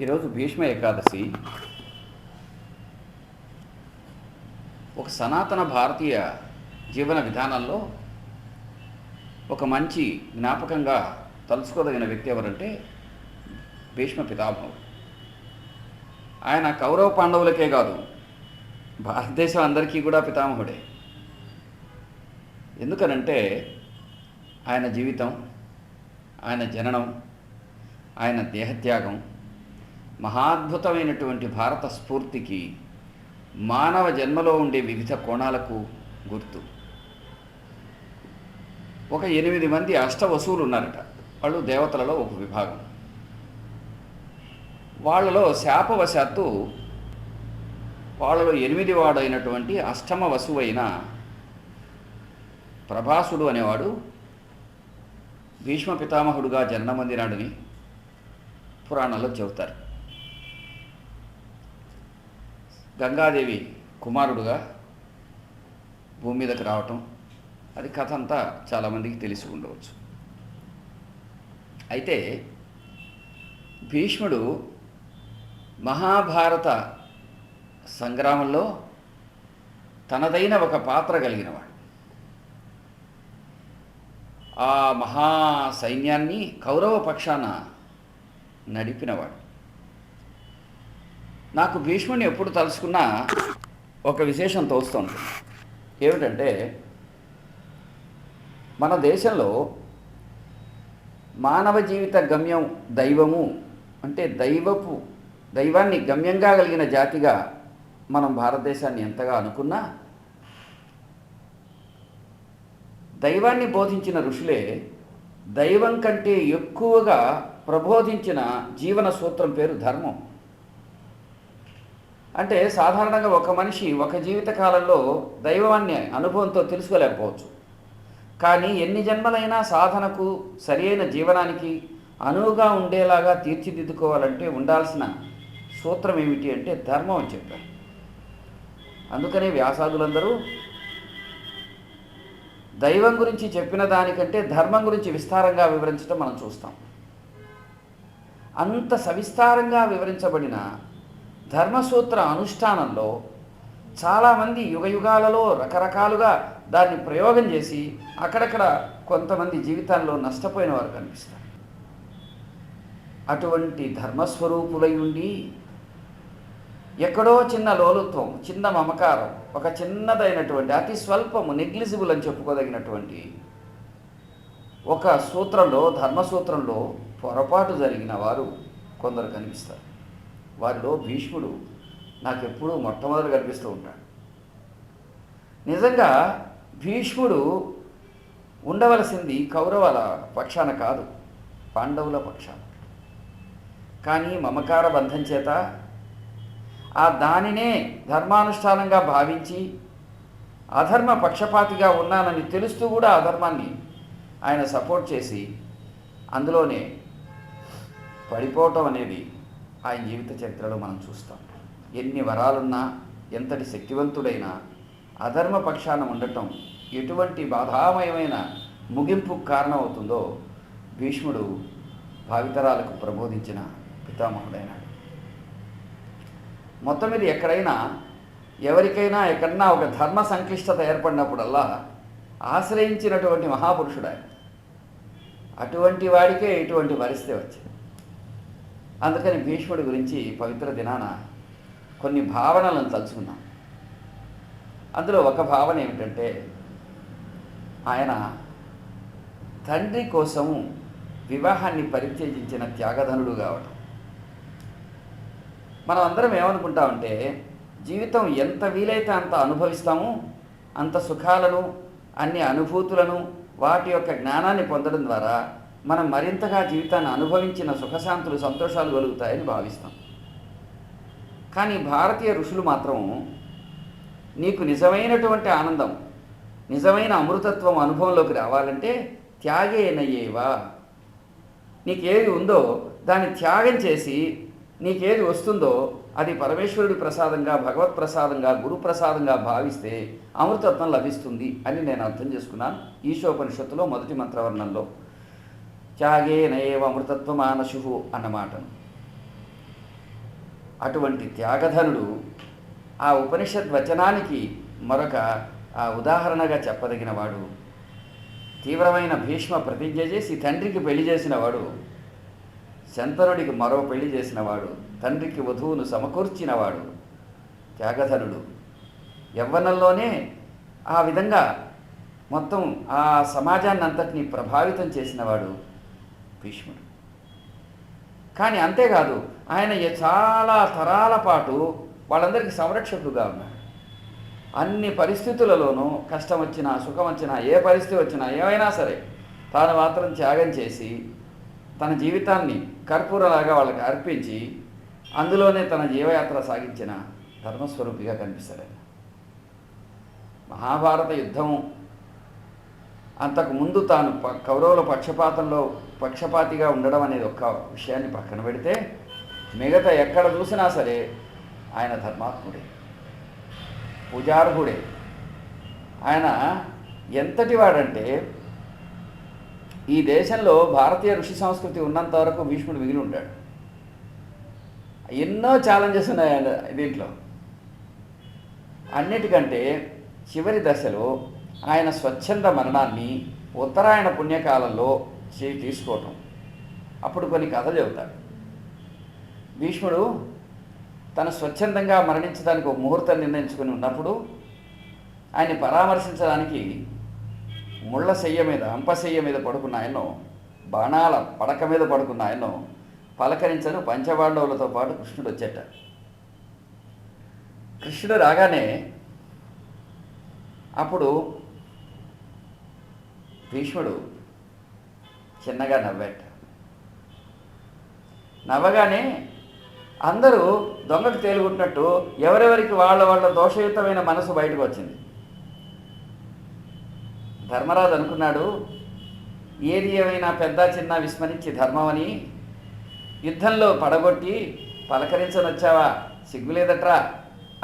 ఈరోజు భీష్మ ఏకాదశి. ఒక సనాతన భారతీయ జీవన విధానంలో ఒక మంచి జ్ఞాపకంగా తలుచుకోదగిన వ్యక్తి ఎవరంటే భీష్మ పితామహుడు. ఆయన కౌరవ పాండవులకే కాదు భారతదేశం అందరికీ కూడా పితామహుడే. ఎందుకనంటే ఆయన జీవితం ఆయన జననం ఆయన దేహత్యాగం మహాద్భుతమైనటువంటి భారత స్ఫూర్తికి మానవ జన్మలో ఉండే వివిధ కోణాలకు గుర్తు. ఒక ఎనిమిది మంది అష్టవసువులు ఉన్నారట వాళ్ళు దేవతలలో ఒక విభాగం. వాళ్ళలో శాపవశాత్తు వాళ్ళలో ఎనిమిది వాడైనటువంటి అష్టమ వసువైన ప్రభాసుడు అనేవాడు భీష్మ పితామహుడుగా జన్మమందినాడని పురాణాల్లో చెబుతారు. గంగాదేవి కుమారుడుగా భూమి మీదకి రావటం అది కథ అంతా చాలామందికి తెలిసి ఉండవచ్చు. అయితే భీష్ముడు మహాభారత సంగ్రామంలో తనదైన ఒక పాత్ర కలిగినవాడు. ఆ మహా సైన్యాన్ని కౌరవ పక్షాన నడిపినవాడు. నాకు భీష్ముడిని ఎప్పుడు తలుచుకున్నా ఒక విశేషం తోస్తుంది. ఏమిటంటే మన దేశంలో మానవ జీవిత గమ్యం దైవము అంటే దైవపు దైవాన్ని గమ్యంగా కలిగిన జాతిగా మనం భారతదేశాన్ని ఎంతగా అనుకున్నా దైవాన్ని బోధించిన ఋషులే దైవం కంటే ఎక్కువగా ప్రబోధించిన జీవన సూత్రం పేరు ధర్మం. అంటే సాధారణంగా ఒక మనిషి ఒక జీవిత కాలంలో దైవాన్ని అనుభవంతో తెలుసుకోలేకపోవచ్చు. కానీ ఎన్ని జన్మలైనా సాధనకు సరియైన జీవనానికి అనువుగా ఉండేలాగా తీర్చిదిద్దుకోవాలంటే ఉండాల్సిన సూత్రం ఏమిటి అంటే ధర్మం అని చెప్పారు. అందుకనే వ్యాసాదులందరూ దైవం గురించి చెప్పిన దానికంటే ధర్మం గురించి విస్తారంగా వివరించడం మనం చూస్తాం. అంత సవిస్తారంగా వివరించబడిన ధర్మసూత్ర అనుష్ఠానంలో చాలామంది యుగయుగాలలో రకరకాలుగా దాన్ని ప్రయోగం చేసి అక్కడక్కడ కొంతమంది జీవితాల్లో నష్టపోయిన వారు కనిపిస్తారు. అటువంటి ధర్మస్వరూపులై ఉండి ఎక్కడో చిన్న లోలుత్వం చిన్న మమకారం ఒక చిన్నదైనటువంటి అతి స్వల్పము నెగ్లిజిబుల్ అని చెప్పుకోదగినటువంటి ఒక సూత్రంలో ధర్మసూత్రంలో పొరపాటు జరిగిన వారు కొందరు కనిపిస్తారు. వారిలో భీష్ముడు నాకు ఎప్పుడూ మొట్టమొదటి కనిపిస్తూ ఉంటాడు. నిజంగా భీష్ముడు ఉండవలసింది కౌరవాల పక్షాన కాదు పాండవుల పక్షాన. కానీ మమకార బంధం చేత ఆ దానినే ధర్మానుష్ఠానంగా భావించి అధర్మ పక్షపాతిగా ఉన్నానని తెలుస్తూ కూడా అధర్మాన్ని ఆయన సపోర్ట్ చేసి అందులోనే పడిపోవటం అనేది ఆయన జీవిత చరిత్రలో మనం చూస్తాం. ఎన్ని వరాలున్నా ఎంతటి శక్తివంతుడైనా అధర్మ పక్షాన ఉండటం ఎటువంటి బాధామయమైన ముగింపు కారణమవుతుందో భీష్ముడు భావితరాలకు ప్రబోధించిన పితామహుడైనాడు. మొత్తం మీద ఎక్కడైనా ఎవరికైనా ఎక్కడన్నా ఒక ధర్మ సంక్లిష్టత ఏర్పడినప్పుడల్లా ఆశ్రయించినటువంటి మహాపురుషుడు ఆయన. అటువంటి వాడికే ఇటువంటి పరిస్థితి వచ్చింది. అందుకని భీష్ముడి గురించి పవిత్ర దినాన కొన్ని భావనలను తలుచుకున్నాం. అందులో ఒక భావన ఏమిటంటే ఆయన తండ్రి కోసము వివాహాన్ని పరిత్యజించిన త్యాగధనుడు కావటం. మనం అందరం ఏమనుకుంటామంటే జీవితం ఎంత వీలైతే అంత అనుభవిస్తాము అంత సుఖాలను అన్ని అనుభూతులను వాటి యొక్క జ్ఞానాన్ని పొందడం ద్వారా మనం మరింతగా జీవితాన్ని అనుభవించిన సుఖశాంతులు సంతోషాలు కలుగుతాయని భావిస్తాం. కానీ భారతీయ ఋషులు మాత్రం నీకు నిజమైనటువంటి ఆనందం నిజమైన అమృతత్వం అనుభవంలోకి రావాలంటే త్యాగేనయ్యేవా నీకేది ఉందో దాన్ని త్యాగం చేసి నీకేది వస్తుందో అది పరమేశ్వరుడి ప్రసాదంగా భగవత్ ప్రసాదంగా గురు ప్రసాదంగా భావిస్తే అమృతత్వం లభిస్తుంది అని నేను అర్థం చేసుకున్నాను ఈశోపనిషత్తులో మొదటి మంత్రవర్ణంలో. త్యాగే నయేవ అమృతత్వమానశు అన్నమాటను అటువంటి త్యాగధనుడు ఆ ఉపనిషత్ వచనానికి మరొక ఆ ఉదాహరణగా చెప్పదగినవాడు తీవ్రమైన భీష్మ ప్రతిజ్ఞ చేసి తండ్రికి పెళ్ళి చేసినవాడు శంతనుడికి మరో పెళ్ళి చేసినవాడు తండ్రికి వధువును సమకూర్చినవాడు త్యాగధనుడు యవ్వనంలోనే ఆ విధంగా మొత్తం ఆ సమాజాన్ని అంతటినీ ప్రభావితం చేసినవాడు భీష్ముడు. కానీ అంతేకాదు ఆయన చాలా తరాల పాటు వాళ్ళందరికీ సంరక్షకుడుగా ఉన్నాడు. అన్ని పరిస్థితులలోనూ కష్టం వచ్చినా సుఖం వచ్చినా ఏ పరిస్థితి వచ్చినా ఏమైనా సరే తాను మాత్రం త్యాగం చేసి తన జీవితాన్ని కర్పూరలాగా వాళ్ళకి అర్పించి అందులోనే తన జీవయాత్ర సాగించిన ధర్మస్వరూపిగా కనిపిస్తాడు ఆయన మహాభారత యుద్ధం అంతకు ముందు తాను ప- కౌరవుల పక్షపాతంలో పక్షపాతిగా ఉండడం అనేది ఒక్క విషయాన్ని పక్కన పెడితే మిగతా ఎక్కడ చూసినా సరే ఆయన ధర్మాత్ముడే. పూజార్హుడే. ఆయన ఎంతటి వాడంటే ఈ దేశంలో భారతీయ ఋషి సంస్కృతి ఉన్నంత వరకు భీష్ముడు మిగిలి ఉంటాడు. ఎన్నో ఛాలెంజెస్ ఉన్నాయి ఆయన దీంట్లో. అన్నిటికంటే చివరి దశలో ఆయన స్వచ్ఛంద మరణాన్ని ఉత్తరాయణ పుణ్యకాలంలో చేయి తీసుకోవటం. అప్పుడు కొన్ని కథలు చెబుతాడు భీష్ముడు తను స్వచ్ఛందంగా మరణించడానికి ఒక ముహూర్తం నిర్ణయించుకుని ఉన్నప్పుడు ఆయన్ని పరామర్శించడానికి ముళ్ళ శయ్య మీద అంపశయ్య మీద పడుకున్న బాణాల పడక మీద పడుకున్న పలకరించను పంచపాండవులతో పాటు కృష్ణుడు వచ్చేట. కృష్ణుడు రాగానే అప్పుడు భీష్ముడు చిన్నగా నవ్వాట. నవ్వగానే అందరూ దొంగకు తేలుకుంటున్నట్టు ఎవరెవరికి వాళ్ళ వాళ్ళ దోషయుతమైన మనసు బయటకు వచ్చింది ధర్మరాజు అనుకున్నాడు ఏది ఏమైనా పెద్ద చిన్న విస్మరించి ధర్మమని యుద్ధంలో పడగొట్టి పలకరించనొచ్చావా? సిగ్గులేదట్రా?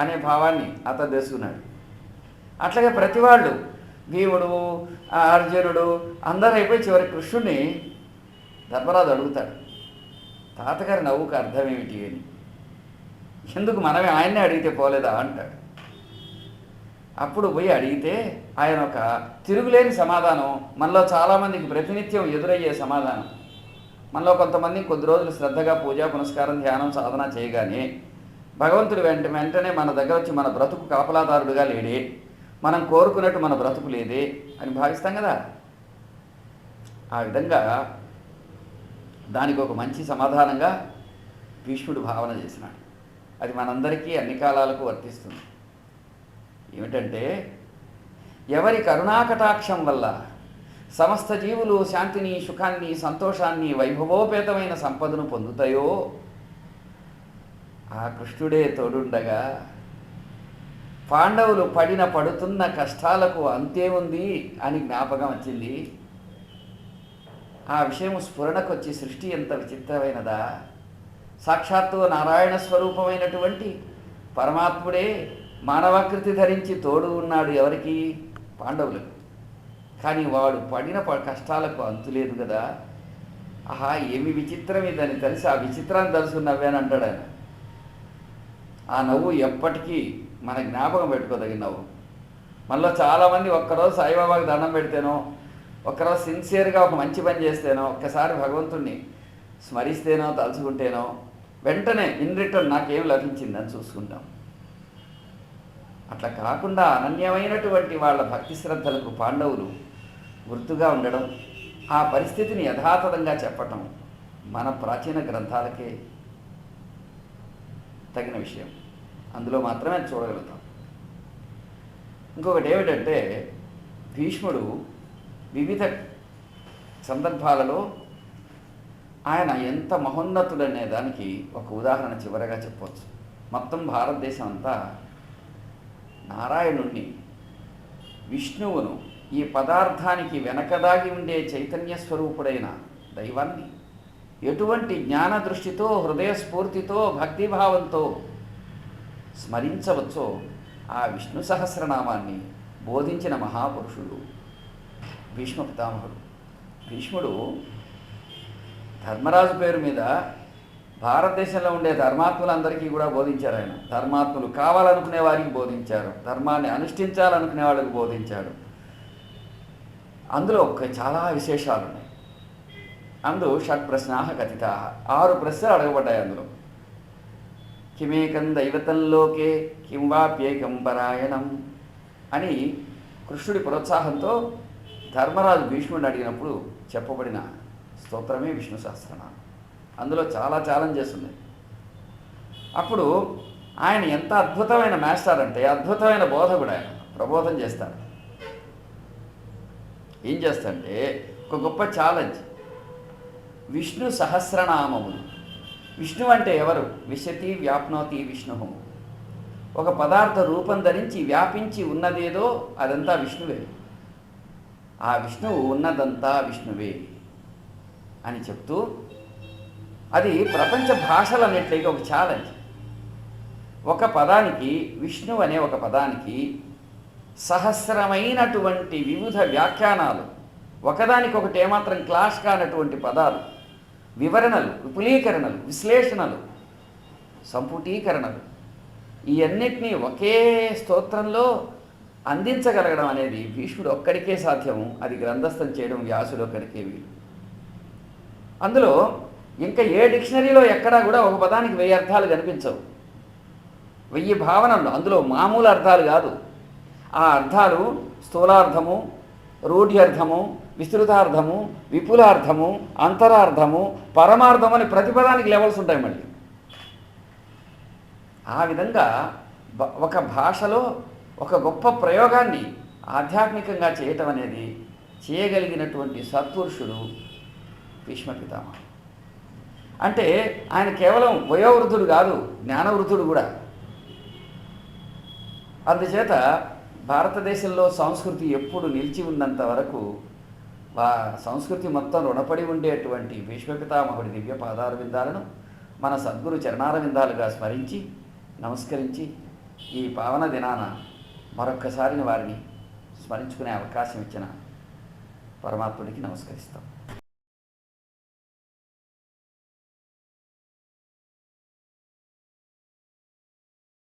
అనే భావాన్ని అతను తెలుసుకున్నాడు. అట్లాగే ప్రతి వాళ్ళు భీముడు అర్జునుడు అందరూ అయిపోయి చివరి కృష్ణుడిని ధర్మరాజు అడుగుతాడు తాతగారి నవ్వుకు అర్థం ఏమిటి అని? ఎందుకు మనమే ఆయన్నే అడిగితే పోలేదా? అంటాడు. అప్పుడు పోయి అడిగితే ఆయన ఒక తిరుగులేని సమాధానం మనలో చాలామందికి ప్రతినిత్యం ఎదురయ్యే సమాధానం. మనలో కొంతమంది కొద్ది రోజులు శ్రద్ధగా పూజా పునస్కారం ధ్యానం సాధన చేయగానే భగవంతుడు వెంట వెంటనే మన దగ్గర వచ్చి మన బ్రతుకు కాపలాదారుడుగా లేడే. మనం కోరుకున్నట్టు మన బ్రతుకు లేదే అని భావిస్తాం కదా. ఆ విధంగా దానికి ఒక మంచి సమాధానంగా భీష్ముడు భావన చేసినాడు. అది మనందరికీ అన్ని కాలాలకు వర్తిస్తుంది. ఏమిటంటే ఎవరి కరుణాకటాక్షం వల్ల సమస్త జీవులు శాంతిని సుఖాన్ని సంతోషాన్ని వైభవోపేతమైన సంపదను పొందుతాయో ఆ కృష్ణుడే తోడుండగా పాండవులు పడిన పడుతున్న కష్టాలకు అంతే ఉంది అని జ్ఞాపకం వచ్చింది. ఆ విషయం స్ఫురణకొచ్చి సృష్టి ఎంత విచిత్రమైనదా. సాక్షాత్తు నారాయణ స్వరూపమైనటువంటి పరమాత్ముడే మానవాకృతి ధరించి తోడు ఉన్నాడు ఎవరికి? పాండవులకు కానీ వాడు పడిన ప- కష్టాలకు అంతులేదు కదా. ఆహా ఏమి విచిత్రం ఇదని తెలిసి ఆ విచిత్రాన్ని తెలుసు నవ్వాను అంటాడు ఆయన. ఆ నవ్వు ఎప్పటికీ మన జ్ఞాపకం పెట్టుకోదగిన నవ్వు మనలో చాలామంది ఒక్కరోజు సాయిబాబాకి దండం పెడితేనో ఒక్కరోజు సిన్సియర్గా ఒక మంచి పని చేస్తేనో ఒక్కసారి భగవంతుణ్ణి స్మరిస్తేనో తలుచుకుంటేనో వెంటనే ఇన్ రిటర్న్ నాకేం లభించిందని చూసుకుంటాం. అట్లా కాకుండా అనన్యమైనటువంటి వాళ్ళ భక్తి శ్రద్ధలకు పాండవులు గుర్తుగా ఉండడం ఆ పరిస్థితిని యథాతథంగా చెప్పటం మన ప్రాచీన గ్రంథాలకే తగిన విషయం. అందులో మాత్రమే అది చూడగలుగుతాం. ఇంకొకటి ఏమిటంటే భీష్ముడు వివిధ సందర్భాలలో ఆయన ఎంత మహోన్నతుడనే దానికి ఒక ఉదాహరణ చివరగా చెప్పవచ్చు మొత్తం భారతదేశం అంతా నారాయణుణ్ణి విష్ణువును ఈ పదార్థానికి వెనకదాగి ఉండే చైతన్య స్వరూపుడైన దైవాన్ని ఎటువంటి జ్ఞాన దృష్టితో హృదయ స్ఫూర్తితో భక్తిభావంతో స్మరించవచ్చో ఆ విష్ణు సహస్రనామాన్ని బోధించిన మహాపురుషుడు భీష్మ పితామహుడు. భీష్ముడు ధర్మరాజు పేరు మీద భారతదేశంలో ఉండే ధర్మాత్ములందరికీ కూడా బోధించారు ఆయన. ధర్మాత్ములు కావాలనుకునే వారికి బోధించారు. ధర్మాన్ని అనుష్ఠించాలనుకునే వాళ్ళకి బోధించాడు అందులో ఒక చాలా విశేషాలు ఉన్నాయి అందు షట్ ప్రశ్నా కథితా ఆరు ప్రశ్నలు అడగబడ్డాయి అందులో. కిమేకం దైవతంలోకే కిం వాప్యేకం పరాయణం అని కృష్ణుడి ప్రోత్సాహంతో ధర్మరాజు భీష్ముడిని అడిగినప్పుడు చెప్పబడిన స్తోత్రమే విష్ణు సహస్రనామం. అందులో చాలా ఛాలెంజెస్ ఉన్నాయి అప్పుడు ఆయన ఎంత అద్భుతమైన మాస్టర్ అంటే అద్భుతమైన బోధకుడు ఆయన. ప్రబోధం చేస్తాడు. ఏం చేస్తాడంటే ఒక గొప్ప ఛాలెంజ్. విష్ణు సహస్రనామములు. విష్ణు అంటే ఎవరు? విశతి వ్యాప్నోతి విష్ణు. ఒక పదార్థ రూపం ధరించి వ్యాపించి ఉన్నదేదో అదంతా విష్ణువే. ఆ విష్ణువు ఉన్నదంతా విష్ణువే అని చెప్తూ అది ప్రపంచ భాషలు అనేట్లయితే ఒక ఛాలెంజ్ ఒక పదానికి విష్ణు అనే ఒక పదానికి సహస్రమైనటువంటి వివిధ వ్యాఖ్యానాలు. ఒకదానికొకటి ఏమాత్రం క్లాష్ కానటువంటి పదాలు. వివరణలు విపులీకరణలు విశ్లేషణలు సంపుటీకరణలు. ఇవన్నిటినీ ఒకే స్తోత్రంలో అందించగలగడం అనేది భీష్ముడు ఒక్కడికే సాధ్యము. అది గ్రంథస్థం చేయడం వ్యాసుడు ఒక్కడికే వీలు. అందులో ఇంకా ఏ డిక్షనరీలో ఎక్కడా కూడా ఒక పదానికి వెయ్యి అర్థాలు కనిపించవు. వెయ్యి భావనలు అందులో మామూలు అర్థాలు కాదు. ఆ అర్థాలు స్థూలార్థము రూఢ్యర్థము విస్తృతార్థము విపులార్థము అంతరార్థము పరమార్థం అని ప్రతిపదానికి లెవెల్స్ ఉంటాయి మళ్ళీ. ఆ విధంగా ఒక భాషలో ఒక గొప్ప ప్రయోగాన్ని ఆధ్యాత్మికంగా చేయటం అనేది చేయగలిగినటువంటి సత్పురుషుడు భీష్మ పితామహుడు. అంటే ఆయన కేవలం వయోవృద్ధుడు కాదు జ్ఞానవృద్ధుడు కూడా. అందుచేత భారతదేశంలో సంస్కృతి ఎప్పుడు నిలిచి ఉన్నంత వరకు వా సంస్కృతి మొత్తం రుణపడి ఉండేటువంటి భీష్మపితామహుడి దివ్య పాదార విందాలను మన సద్గురు చరణార విందాలుగా స్మరించి నమస్కరించి ఈ పావన దినాన మరొక్కసారిని వారిని స్మరించుకునే అవకాశం ఇచ్చిన పరమాత్ముడికి నమస్కరిస్తాం.